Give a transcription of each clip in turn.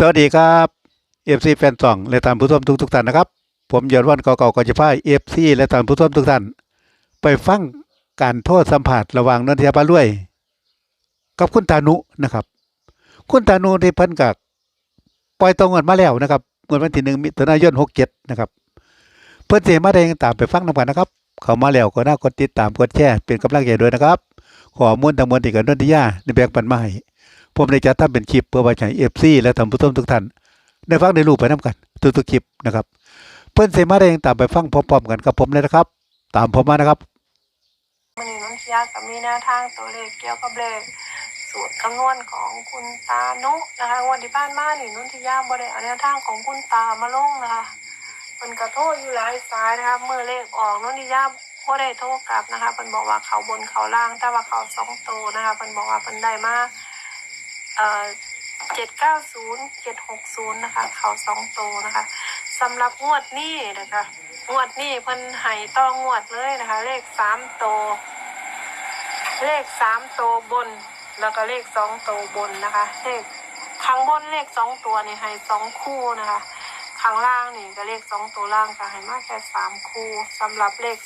สวัสดีครับเอฟซีแฟนซองและท่านผู้ชมทุกทุกท่านนะครับ ผมยอดวันเก่าๆก็จะพาเอฟซีและท่านผู้ชมทุกท่านไปฟังการโทษสัมผัสระหว่างนนทยาปาลุยกับคุณตานุนะครับ คุณตานุที่พิ่นกับปล่อยตรงเงินมาแล้วนะครับเงินวันที่หนึ่งมิถุนายนหกเจ็ดนะครับ เพื่อนเสียมาได้ยังตามไปฟังนำกันนะครับ เขามาแล้วก็น่ากดติดตามกดแชร์เป็นกำลังใจด้วยนะครับ ขอมูลทั้งมวลที่กับนนทยาในแบ่งปันมาให้ ผมได้จัดทำเป็นคลิปเพื่อไว้ใช้เอฟซีและท่านผู้ชมทุกท่านได้ฟังได้รู้ไปน้กันทุกๆคลิปนะครับ เพื่อนเสมาได้ยังตามไปฟังพร้อมๆกันกับผมเลยนะครับ ตามผมมานะครับมันนี้น้องชยากับมีแนวทางตัวเลขเกี่ยวกับเลขสูตรคำนวณของคุณตานุนะคะวันที่ผ่านมานี่นุ่นทิยาบริเอาแนวทางของคุณตามาลงนะคะมันกระโทษอยู่หลายสายนะคะเมื่อเลขออกนุ่นทิยาบ่ได้โทรกลับนะคะมันบอกว่าเขาบนเขาล่างแต่ว่าเขาสองโตนะคะมันบอกว่ามันได้มา เอ่อเจ็ดเก้าศูนย์เจ็ดหกศูนย์นะคะ เขาสองโตวนะคะสำหรับงวดนี้นะคะงวดนี้เพิ่นให้ต้องงวดเลยนะคะ เลขสามโตวเลขสามโตวบน แล้วก็เลขสองโตวบนนะคะ เลขข้างบนเลขสองตัวนี่ให้สองคู่นะคะข้างล่างนี่ก็เลขสองตัวล่างก็ให้มาแค่สามคู่สำหรับเลข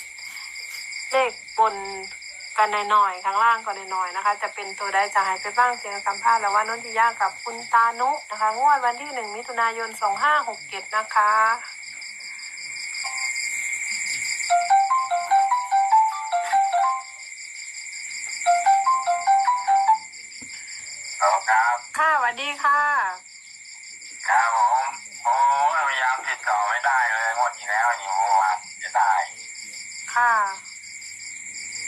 เลขบน กันหน่อยๆข้างล่างก็หน่อยๆนะคะ จะเป็นตัวใดจะให้ไปบ้างเสียงสัมภาษณ์แล้วว่านนทิยากับคุณตานุนะคะ งวดวันที่หนึ่งมิถุนายนสองห้าหกเจ็ดนะคะครับครับค่ะสวัสดีค่ะ ครับผมโอ้ยพยายามติดต่อไม่ได้เลยงวดที่แล้วอยู่เมื่อวานจะได้ ค่ะ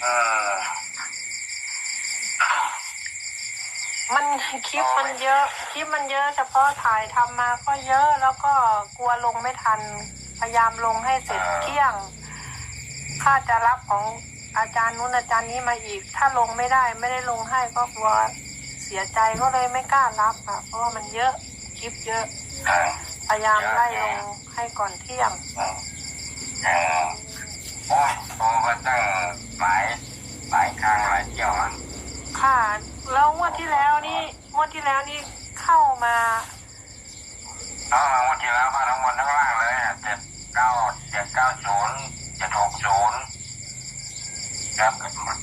อืม มัน คลิปมันเยอะ คลิปมันเยอะเฉพาะถ่ายทำมาก็เยอะแล้วก็กลัวลงไม่ทัน พยายามลงให้เสร็จเที่ยง ค่าจะรับของอาจารย์นู้นอาจารย์นี้มาอีก ถ้าลงไม่ได้ไม่ได้ลงให้ก็กลัวเสียใจก็เลยไม่กล้ารับค่ะ เพราะว่ามันเยอะคลิปเยอะพยายามไล่ลงให้ก่อนเที่ยง อืมเออโอ้ยโทรมาตั้งหลายหลายครั้งหลายเที่ยวอะค่ะแล้วงวดที่แล้ว วดที่แล้วนี่เข้ามาเอามางวดที่แล้วมาทั้งบนทั้งล่างเลยเจ็ดเก้าเจ็ดเก้าศูนย์เจ็ดหกศูนย์ครับ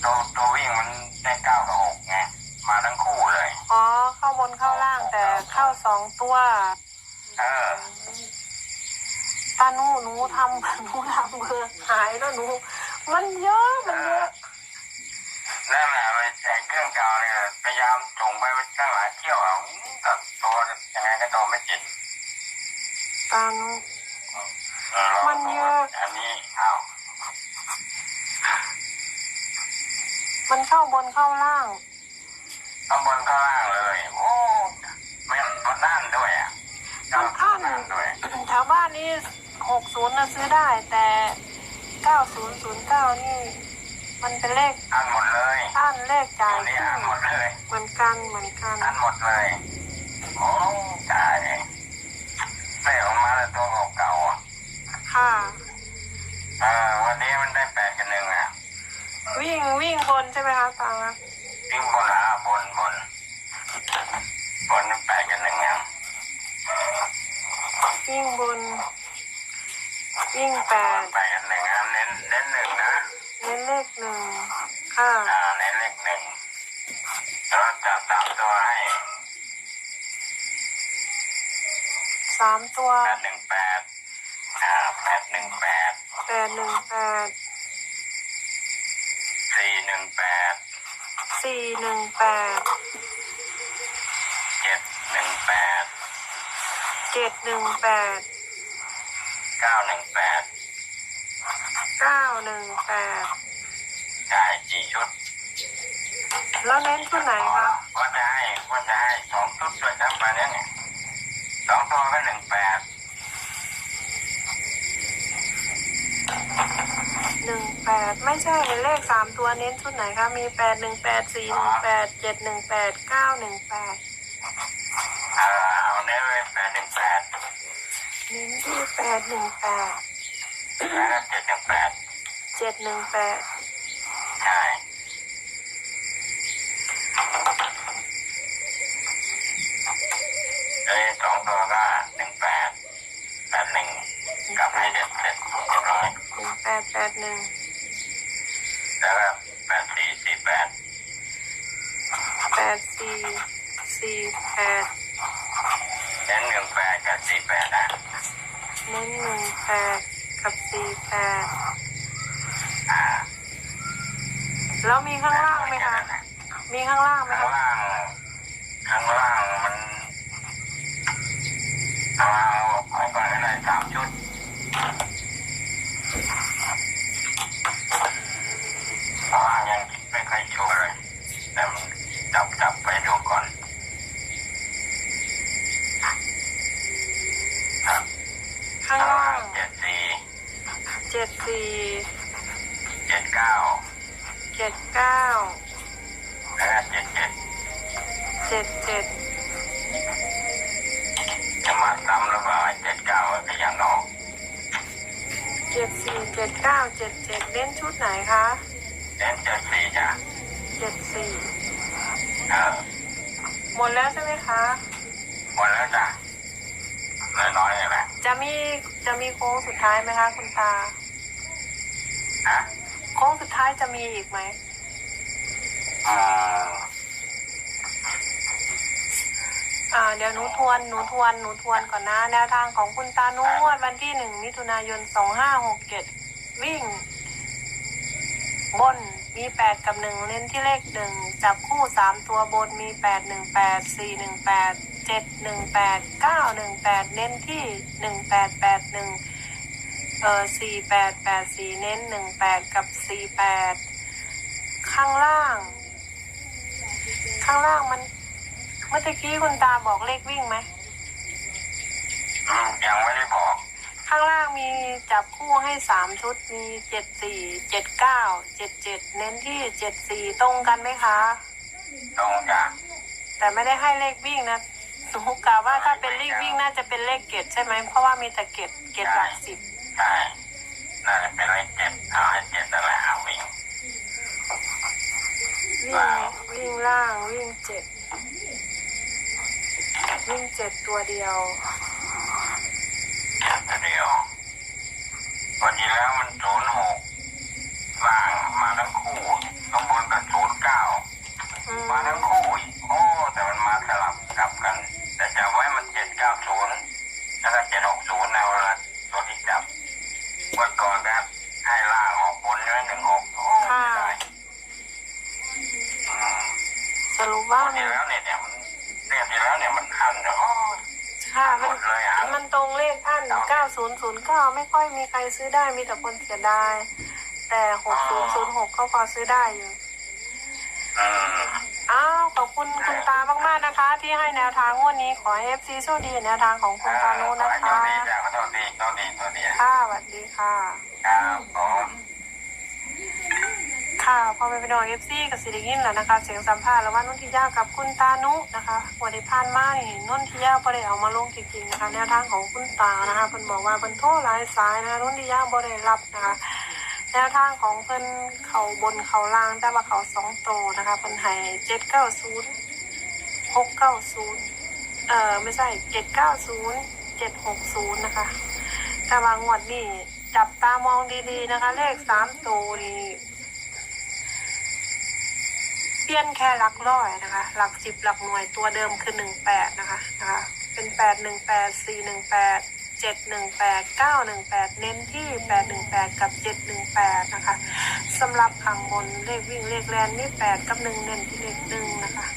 ตัวตัววิ่งมันได้เก้ากับหกไงมาทั้งคู่เลย อ๋อ เข้าบนเข้าล่างแต่เข้าสองตัว เออตาหนูหนูทำหนูทำเบอร์หายแล้วหนู มันเยอะมันเยอะ นั่นแหละไปแจกเครื่องเก่าเนี่ยพยายามส่งไปตั้งหลายเที่ยวอะแต่ตัวยังไงก็ตัวไม่ติดตาหนูเออเรามันเยอะ อันนี้อ้าวมันเข้าบนเข้าล่างข้างบนข้างล่างเลย โอ้ไม่มันด้านด้วยอะมันอั้นด้านด้วยแถวบ้านนี้หกศูนย์นะซื้อได้แต่เก้าศูนย์ศูนย์เก้านี่ มันเป็นเลขอันหมดเลยอั้นเลขจ่ายตัวนี้ที่อันหมดเลย เหมือนกันเหมือนกันอันหมดเลยโอ้ตายเสียออกมาแล้วตัวเก่าๆอะค่ะเออวันนี้มันได้แปดกันหนึ่งอะ วิ่งวิ่งบนใช่ไหมคะตาวิ่งบนอะบนบนบนแปดกันหนึ่งอะวิ่งบนวิ่งแปดแปดกันหนึ่งอะเน้นเน้นหนึ่งนะ เลขหนึ่งค่ะอ่าในเลขหนึ่งแล้วจะตามตัวให้สามตัวแปดหนึ่งแปดอ่าแปดหนึ่งแปดแปดหนึ่งแปดสี่หนึ่งแปดสี่หนึ่งแปดเจ็ดหนึ่งแปดเจ็ดหนึ่งแปดเก้าหนึ่งแปดเก้าหนึ่งแปด ได้สี่ชุดแล้วเน้นชุดไหนคะก็จะให้ก็จะให้สองชุดด้วยครับมาเนี้ยเนี่ยสองตัวก็หนึ่งแปดหนึ่งแปดไม่ใช่เลขสามตัวเน้นชุดไหนคะมีแปดหนึ่งแปดสี่หนึ่งแปดเจ็ดหนึ่งแปดเก้าหนึ่งแปดอ่าเอาเนี้ยเลยแปดหนึ่งแปดเน้นที่แปดหนึ่งแปดแล้วก็เจ็ดหนึ่งแปดเจ็ดหนึ่งแปด ใช่แเอ้ยสองตัวก็หนึ่งแปดแปดหนึ่งกลับให้เด็ดเสร็จเรียบร้อยหนึ่งแปดแปดหนึ่งแล้วก็แปดสี่สี่แปดแปดสี่สี่แปดเน้นหนึ่งแปดกับสี่แปดนะเน้นหนึ่งแปดกับสี่แปดอ่า แล้วมีข้างล่างไหมคะ มีข้างล่างไหมข้างคะล่างข้างล่างมันเอาเอาก่อนก็ได้สามชุดข้างล่างยังไม่ค่อยชัวร์เลยแต่มันจับจับไปดูก่อนครับข้างข้างล่าล่างงเจ็ดสี่เจ็ดสี่เจ็ดเก้า เจ็ดเก้าแล้วก็เจ็ดเจ็ดเจ็ดเจ็ดจะมาซ้ำหรือเปล่าเจ็ดเก้าก็ยังออกเจ็ดสี่เจ็ดเก้าเจ็ดเจ็ดเล่นชุดไหนคะเน้นเจ็ดสี่จ้ะเจ็ดสี่เออหมดแล้วใช่ไหมคะหมดแล้วจ้ะน้อยๆเลยแหละจะมีจะมีโค้งสุดท้ายไหมคะคุณตาฮะโค้งสุด ท้ายจะมีอีกไหมอืมอ่าเดี๋ยวหนูทวนหนูทวนหนูทวนก่อนนะ แนวทางของคุณตานุงวดวันที่หนึ่งมิถุนายนสองห้าหกเจ็ดวิ่ง บนมีแปดกับหนึ่งเน้นที่เลขหนึ่งจับคู่สามตัวบนมีแปดหนึ่งแปดสี่หนึ่งแปดเจ็ดหนึ่งแปดเก้าหนึ่งแปดเน้นที่หนึ่งแปดแปดหนึ่ง เออสี่แปดแปดสี่เน้นหนึ่งแปดกับสี่แปดข้างล่าง ข้างล่างมัน เมื่อตะกี้คุณตาบอกเลขวิ่งไหมอืมยังไม่ได้บอก ข้างล่างมีจับคู่ให้สามชุดมีเจ็ดสี่เจ็ดเก้าเจ็ดเจ็ดเน้นที่เจ็ดสี่ตรงกันไหมคะ ตรงจ้ะแต่ไม่ได้ให้เลขวิ่งนะหนูกะว่าถ้าเป็นเลขวิ่งน่าจะเป็นเลขเกตใช่ไหมเพราะว่ามีแต่เกตเกตหลักสิบ ใช่น่าจะเป็นเลขเจ็ดเอาให้เจ็ดนั่นแหละเอาวิ่งวิ่งวิ่งล่างวิ่งเจ็ดวิ่งเจ็ดตัวเดียว เจ็ดตัวเดียววันที่แล้วมันศูนย์หกล่างมาทั้งคู่ข้างบนกับศูนย์เก้า อืม มาทั้งคู่อีกโอ้ แต่มันมาสลับกลับกัน แต่จะไว้มันเจ็ดเก้าศูนย์แล้วก็เจ็ดหกศูนย์นะเวลาตัวที่จับวันก่อนก็ให้ล่างออกบนด้วยหนึ่งหกโอ้ไม่ได้อืม สรุปว่า วันที่แล้วเนี่ยเนี่ยมันเรียกที่แล้วเนี่ยมันอันเนี่ยโอ้ย ค่ะ หม มัน ดเลยอะ มันตรงเล ขอัน9009ไม่ค่อยมีใครซื้อได้มีแต่คนเสียดาย แต่6006ก็พอซื้อได้อยู่อืมอ้าวขอบคุณคุณตามากๆนะคะ ที่ให้แนวทางงวันนี้ขอให้ FC โชคดีแนวทางของคุณตานุนะขอให้คะโชดีจ้ะขอโทษดีโชคดีโชคดีค่ะสวัสดีค่ะ ครับผม ค่ะพอไปเป็นน้องเอฟซีกับสิริยินแล้วนะคะ เสียงสัมภาษณ์แล้วว่านุ่นทิยากับคุณตานุนะคะวันที่ผ่านมานี่นุ่นทิยาบ่ได้เอามาลงจริงๆนะคะ แนวทางของคุณตานะคะเพิ่นบอกว่าเพิ่นโทรหลายสายนะคะนุ่นทิยาบ่ได้รับนะคะ แนวทางของเพิ่นเขาบนเขาล่างแต่ว่าเขาสองโตนะคะเพิ่นให้เจ็ดเก้าศูนย์หกเก้าศูนย์เอ่อไม่ใช่เจ็ดเก้าศูนย์เจ็ดหกศูนย์นะคะ แต่ว่างวดนี้จับตามองดีๆนะคะ เลขสามตัวนี่ เทียนแค่หลักร้อยนะคะ หลักสิบหลักหน่วยตัวเดิมคือหนึ่งแปดนะคะนะคะ เป็นแปดหนึ่งแปดสี่หนึ่งแปดเจ็ดหนึ่งแปดเก้าหนึ่งแปดเน้นที่แปดหนึ่งแปดกับเจ็ดหนึ่งแปดนะคะสำหรับขังบนเลขวิ่งเลขแลนนี่แปดกับหนึ่งเน้นที่เลขหนึ่งนะคะ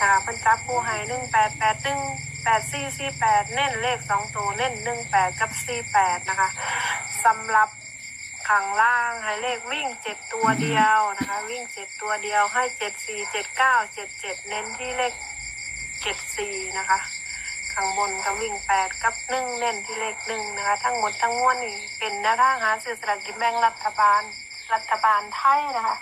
นะคะเพันจับผู้ให้หนึ่งแปดแปดหนึ่งแปดสี่สี่แปดเน้นเลขสองตัวเน้นหนึ่งแปดกับสี่แปดนะคะสำหรับ ขังล่างให้เลขวิ่งเจ็ดตัวเดียวนะคะ วิ่งเจ็ดตัวเดียวให้เจ็ดสี่เจ็ดเก้าเจ็ดเจ็ดเน้นที่เลขเจ็ดสี่นะคะข้างบนก็วิ่งแปดกับหนึ่งเน้นที่เลขหนึ่งนะคะ ทั้งหมดทั้งมวลนี่เป็นแนวทางหาซื้อสลากกินแบ่งรัฐบาล รัฐบาลไทยนะคะ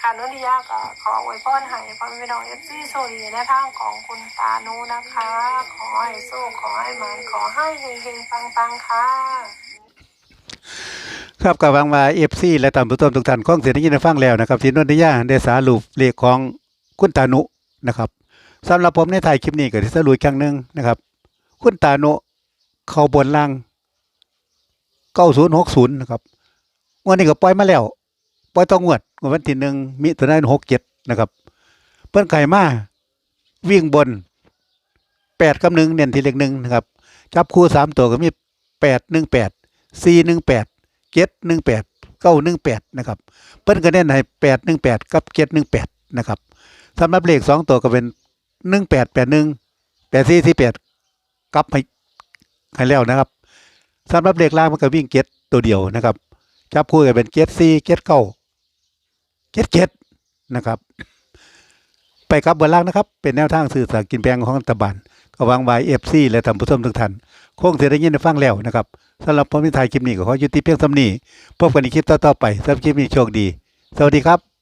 ค่ะนุนิยาก็ขออวยพรให้พ่อแม่พี่น้องเอฟซีโซดีแนวทางของคุณตานูนะคะ ขอให้สู้ขอให้หมันขอให้เฮงๆปังๆค่ะ ครับกับวังมาเอฟซีและตามผู้ชมทุกท่านคงเสียงได้ยินได้ฟังแล้วนะครับที่นนทยาได้สารุปเลขของคุณตานุนะครับสำหรับผมในถ่ายคลิปนี้ก็ที่สรุปครั้งหนึ่งนะครับ คุณตาโนเข้าบนล่างเก้าศูนย์หกศูนย์นะครับงวันนี้ก็ปล่อยมาแล้วปล่อยต้องงวดงวันที่หนึ่งมิถุนายนหกเจ็ดนะครับ เพิ่นไก่มาวิ่งบนแปดกับหนึ่งเน้นที่เลขหนึ่งนะครับ จับคู่สามตัวก็มีแปดหนึ่งแปดสี่หนึ่งแปด เจ็ดหนึ่งแปดเก้าหนึ่งแปดนะครับ เพิ่นก็เน้นให้แปดหนึ่งแปดกับเจ็ดหนึ่งแปดนะครับสำหรับเลขสองตัวก็เป็นหนึ่งแปดแปดหนึ่งแปดสี่สี่แปดกลับให้ให้แล้วนะครับสำหรับเลขล่างมันก็วิ่งเจ็ดตัวเดียวนะครับจับคู่กันเป็นเจ็ดสี่เจ็ดเก้าเจ็ดเจ็ดนะครับ ไปครับเบอร์ล่างนะครับ เป็นแนวทางสื่อสารกินแบงของรัฐบาล ก็วางไว้เอฟซีและทำผู้ชมทุกท่านคงจะได้ยินได้ฟังแล้วนะครับสำหรับผมที่ถ่ายคลิปนี้ก็ขอยุติเพียงสำนี้พบกันในคลิปต่อๆไปสำหรับคลิปนี้โชคดี สวัสดีครับ